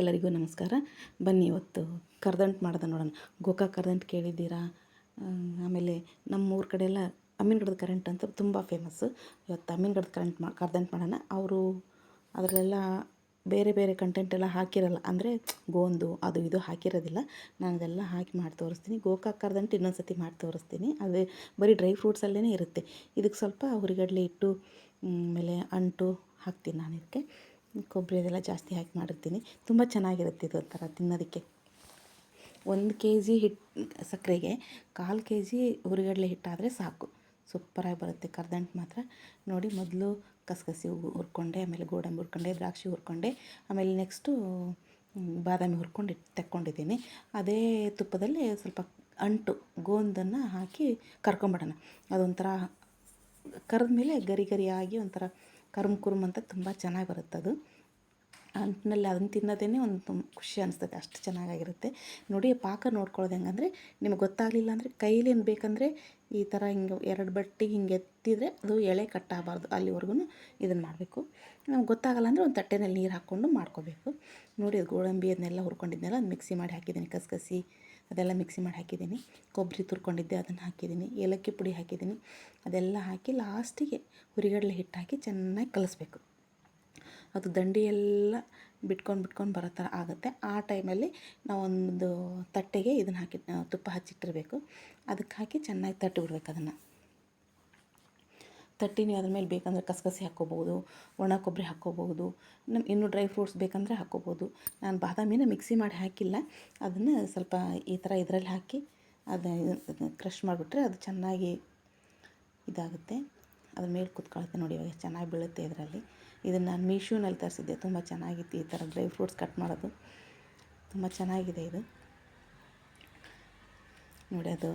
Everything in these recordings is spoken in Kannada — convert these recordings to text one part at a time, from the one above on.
ಎಲ್ಲರಿಗೂ ನಮಸ್ಕಾರ. ಬನ್ನಿ ಇವತ್ತು ಕರ್ದಂಟು ಮಾಡ್ದೆ ನೋಡೋಣ. ಗೋಕಾ ಕರ್ದಂಟು ಕೇಳಿದ್ದೀರಾ? ಆಮೇಲೆ ನಮ್ಮ ಊರ ಕಡೆ ಎಲ್ಲ ಅಮ್ಮಿನಗಡದ ಕರೆಂಟ್ ಅಂತ ತುಂಬ ಫೇಮಸ್ಸು ಇವತ್ತು ಅಮ್ಮಿನಗಡದ ಕರೆಂಟ್ ಮಾ, ಕರ್ದಂಟು ಮಾಡೋಣ. ಅವರು ಅದರಲ್ಲೆಲ್ಲ ಬೇರೆ ಬೇರೆ ಕಂಟೆಂಟ್ ಎಲ್ಲ ಹಾಕಿರಲ್ಲ. ಅಂದರೆ ಗೋಂದು, ಅದು ಇದು ಹಾಕಿರೋದಿಲ್ಲ. ನಾನು ಅದೆಲ್ಲ ಹಾಕಿ ಮಾಡಿ ತೋರಿಸ್ತೀನಿ. ಗೋಕಾಕ್ ಕರ್ದಂಟು ಇನ್ನೊಂದು ಸತಿ ಮಾಡಿ ತೋರಿಸ್ತೀನಿ. ಅದು ಬರೀ ಡ್ರೈ ಫ್ರೂಟ್ಸಲ್ಲೇ ಇರುತ್ತೆ. ಇದಕ್ಕೆ ಸ್ವಲ್ಪ ಹುರಿಗಡಲೆ ಇಟ್ಟು ಆಮೇಲೆ ಅಂಟು ಹಾಕ್ತೀನಿ ನಾನು ಇದಕ್ಕೆ. ಕೊಬ್ಬರಿ ಅದೆಲ್ಲ ಜಾಸ್ತಿ ಹಾಕಿ ಮಾಡಿರ್ತೀನಿ. ತುಂಬ ಚೆನ್ನಾಗಿರುತ್ತೆ ಇದು ಒಂಥರ ತಿನ್ನೋದಕ್ಕೆ. ಒಂದು ಕೆ ಜಿ ಹಿಟ್ಟು ಸಕ್ಕರೆಗೆ ಕಾಲು ಕೆ ಜಿ ಹುರಿಗಡಲೆ ಹಿಟ್ಟಾದರೆ ಸಾಕು. ಸೂಪರಾಗಿ ಬರುತ್ತೆ ಕರ್ದಂಟು ಮಾತ್ರ. ನೋಡಿ ಮೊದಲು ಕಸಕಸಿ ಹುರ್ಕೊಂಡೆ, ಆಮೇಲೆ ಗೋಡಂಬಿ ಹುರ್ಕೊಂಡೆ, ದ್ರಾಕ್ಷಿ ಹುರ್ಕೊಂಡೆ, ಆಮೇಲೆ ನೆಕ್ಸ್ಟು ಬಾದಾಮಿ ಹುರ್ಕೊಂಡು ತೆಕ್ಕೊಂಡಿದ್ದೀನಿ. ಅದೇ ತುಪ್ಪದಲ್ಲಿ ಸ್ವಲ್ಪ ಅಂಟು, ಗೋಂದನ್ನು ಹಾಕಿ ಕರ್ಕೊಂಬಿಡೋಣ. ಅದೊಂಥರ ಕರೆದ ಮೇಲೆ ಗರಿ ಗರಿಯಾಗಿ ಒಂಥರ ಕರುಮ್ ಕುರುಮ್ ಅಂತ ತುಂಬ ಚೆನ್ನಾಗಿ ಬರುತ್ತೆ ಅದು ಅಂಟಿನಲ್ಲಿ ಅದನ್ನು ತಿನ್ನೋದೇ ಒಂದು ಖುಷಿ ಅನಿಸ್ತದೆ, ಅಷ್ಟು ಚೆನ್ನಾಗಾಗಿರುತ್ತೆ. ನೋಡಿ ಪಾಕ ನೋಡ್ಕೊಳ್ಳೋದು ಹೆಂಗಂದರೆ ನಿಮಗೆ ಗೊತ್ತಾಗಲಿಲ್ಲ ಅಂದರೆ ಕೈಲೇನು ಬೇಕಂದರೆ ಈ ಥರ ಹಿಂಗೆ ಎರಡು ಬಟ್ಟೆ ಹಿಂಗೆ ಎತ್ತಿದರೆ ಅದು ಎಳೆ ಕಟ್ಟಾಗಬಾರ್ದು ಅಲ್ಲಿವರೆಗೂ ಇದನ್ನು ಮಾಡಬೇಕು. ನಮ್ಗೆ ಗೊತ್ತಾಗಲ್ಲ ಅಂದರೆ ಒಂದು ತಟ್ಟೆನಲ್ಲಿ ನೀರು ಹಾಕ್ಕೊಂಡು ಮಾಡ್ಕೋಬೇಕು. ನೋಡಿ, ಅದು ಗೋಡಂಬಿ ಅದನ್ನೆಲ್ಲ ಹುರ್ಕೊಂಡಿದ್ದೆಲ್ಲ ಅದು ಮಿಕ್ಸಿ ಮಾಡಿ ಹಾಕಿದ್ದೀನಿ, ಕಸಕಸಿ ಅದೆಲ್ಲ ಮಿಕ್ಸಿ ಮಾಡಿ ಹಾಕಿದ್ದೀನಿ. ಕೊಬ್ಬರಿ ತುರ್ಕೊಂಡಿದ್ದೆ, ಅದನ್ನು ಹಾಕಿದ್ದೀನಿ. ಏಲಕ್ಕಿ ಪುಡಿ ಹಾಕಿದ್ದೀನಿ. ಅದೆಲ್ಲ ಹಾಕಿ ಲಾಸ್ಟಿಗೆ ಹುರಿಗಡಲೆ ಹಿಟ್ಟು ಹಾಕಿ ಚೆನ್ನಾಗಿ ಕಲಿಸ್ಬೇಕು. ಅದು ದಂಡಿಯೆಲ್ಲ ಬಿಟ್ಕೊಂಡು ಬಿಟ್ಕೊಂಡು ಬರೋ ಥರ ಆಗುತ್ತೆ. ಆ ಟೈಮಲ್ಲಿ ನಾವೊಂದು ತಟ್ಟೆಗೆ ಇದನ್ನು ಹಾಕಿ ತುಪ್ಪ ಹಚ್ಚಿಟ್ಟಿರಬೇಕು. ಅದಕ್ಕೆ ಹಾಕಿ ಚೆನ್ನಾಗಿ ತಟ್ಟಿ ಬಿಡ್ಬೇಕು ಅದನ್ನು. ತಟ್ಟಿ ನೀವು ಅದ್ರ ಮೇಲೆ ಬೇಕಂದರೆ ಕಸಕಸಿ ಹಾಕ್ಕೋಬೋದು, ಒಣ ಕೊಬ್ಬರಿ ಹಾಕ್ಕೋಬೋದು ನಮ್ಮ ಇನ್ನೂ ಡ್ರೈ ಫ್ರೂಟ್ಸ್ ಬೇಕಂದರೆ ಹಾಕ್ಕೋಬೋದು. ನಾನು ಬಾದಾಮಿನ ಮಿಕ್ಸಿ ಮಾಡಿ ಹಾಕಿಲ್ಲ. ಅದನ್ನು ಸ್ವಲ್ಪ ಈ ಥರ ಇದರಲ್ಲಿ ಹಾಕಿ ಅದು, ಕ್ರಷ್ ಮಾಡಿಬಿಟ್ರೆ ಅದು ಚೆನ್ನಾಗಿ ಇದಾಗುತ್ತೆ. ಅದ್ರ ಮೇಲೆ ಕುತ್ಕೊಳುತ್ತೆ ನೋಡಿ ಇವಾಗ ಚೆನ್ನಾಗಿ ಬೀಳುತ್ತೆ ಇದರಲ್ಲಿ. ಇದನ್ನು ನಾನು ಮೀಶೋನಲ್ಲಿ ತರಿಸಿದ್ದೆ. ತುಂಬ ಚೆನ್ನಾಗಿತ್ತು ಈ ಥರ ಡ್ರೈ ಫ್ರೂಟ್ಸ್ ಕಟ್ ಮಾಡೋದು. ತುಂಬ ಚೆನ್ನಾಗಿದೆ ಇದು. ನೋಡಿ ಅದು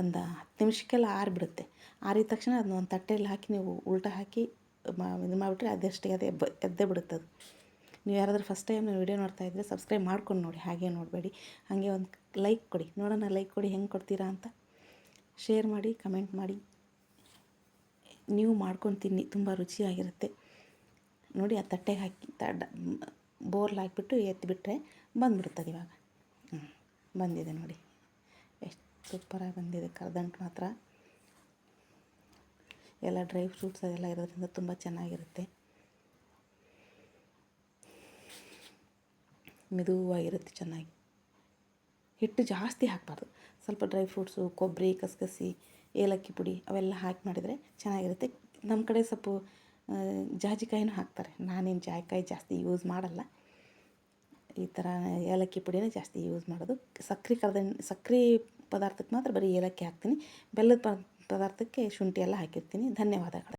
ಒಂದು ಹತ್ತು ನಿಮಿಷಕ್ಕೆಲ್ಲ ಆರಿಬಿಡುತ್ತೆ. ಆರಿದ ತಕ್ಷಣ ಅದನ್ನ ಒಂದು ತಟ್ಟೆಯಲ್ಲಿ ಹಾಕಿ ನೀವು ಉಲ್ಟಾ ಹಾಕಿ ಮಾ ಇದು ಮಾಡಿಬಿಟ್ರೆ ಅದಷ್ಟೇ ಅದೇ ಬ ಎದ್ದೇ ಬಿಡುತ್ತೆ ಅದು. ನೀವು ಯಾರಾದರೂ ಫಸ್ಟ್ ಟೈಮ್ ನೀವು ವಿಡಿಯೋ ನೋಡ್ತಾ ಇದ್ದರೆ ಸಬ್ಸ್ಕ್ರೈಬ್ ಮಾಡ್ಕೊಂಡು ನೋಡಿ, ಹಾಗೆ ನೋಡಬೇಡಿ. ಹಾಗೆ ಒಂದು ಲೈಕ್ ಕೊಡಿ. ನೋಡೋಣ ಲೈಕ್ ಕೊಡಿ, ಹೆಂಗೆ ಕೊಡ್ತೀರಾ ಅಂತ. ಶೇರ್ ಮಾಡಿ ಕಮೆಂಟ್ ಮಾಡಿ. ನೀವು ಮಾಡ್ಕೊಂಡು ತಿನ್ನಿ ತುಂಬ ರುಚಿಯಾಗಿರುತ್ತೆ. ನೋಡಿ ಆ ತಟ್ಟೆಗೆ ಹಾಕಿ, ತಡ, ಬೋರ್ಲ್ ಹಾಕಿಬಿಟ್ಟು ಎತ್ತಿಬಿಟ್ರೆ ಬಂದ್ಬಿಡ್ತದೆ ಇವಾಗ. ಹ್ಞೂ ಬಂದಿದೆ ನೋಡಿ. ಎಷ್ಟು ಸೂಪರಾಗಿ ಬಂದಿದೆ, ಕರ್ದಂಟು ಮಾತ್ರ. ಎಲ್ಲ ಡ್ರೈ ಫ್ರೂಟ್ಸ್ ಅದೆಲ್ಲ ಇರೋದ್ರಿಂದ ತುಂಬ ಚೆನ್ನಾಗಿರುತ್ತೆ. ಮೆದುವಾಗಿರುತ್ತೆ ಚೆನ್ನಾಗಿ. ಹಿಟ್ಟು ಜಾಸ್ತಿ ಹಾಕಬಾರ್ದು. ಸ್ವಲ್ಪ ಡ್ರೈ ಫ್ರೂಟ್ಸು, ಕೊಬ್ಬರಿ, ಕಸಕಸಿ ಏಲಕ್ಕಿ ಪುಡಿ ಅವೆಲ್ಲ ಹಾಕಿ ಮಾಡಿದರೆ ಚೆನ್ನಾಗಿರುತ್ತೆ. ನಮ್ಮ ಕಡೆ ಸ್ವಲ್ಪ ಜಾಜಿಕಾಯಿನೂ ಹಾಕ್ತಾರೆ. ನಾನೇನು ಜಾಯಿಕಾಯಿ ಜಾಸ್ತಿ ಯೂಸ್ ಮಾಡಲ್ಲ. ಈ ಥರ ಏಲಕ್ಕಿ ಪುಡಿನೇ ಜಾಸ್ತಿ ಯೂಸ್ ಮಾಡೋದು. ಸಕ್ಕರೆ ಕರ್ದ ಸಕ್ಕರೆ ಪದಾರ್ಥಕ್ಕೆ ಮಾತ್ರ ಬರೀ ಏಲಕ್ಕಿ ಹಾಕ್ತೀನಿ. ಬೆಲ್ಲದ ಪದಾರ್ಥಕ್ಕೆ ಶುಂಠಿ ಎಲ್ಲ ಹಾಕಿರ್ತೀನಿ. ಧನ್ಯವಾದಗಳು.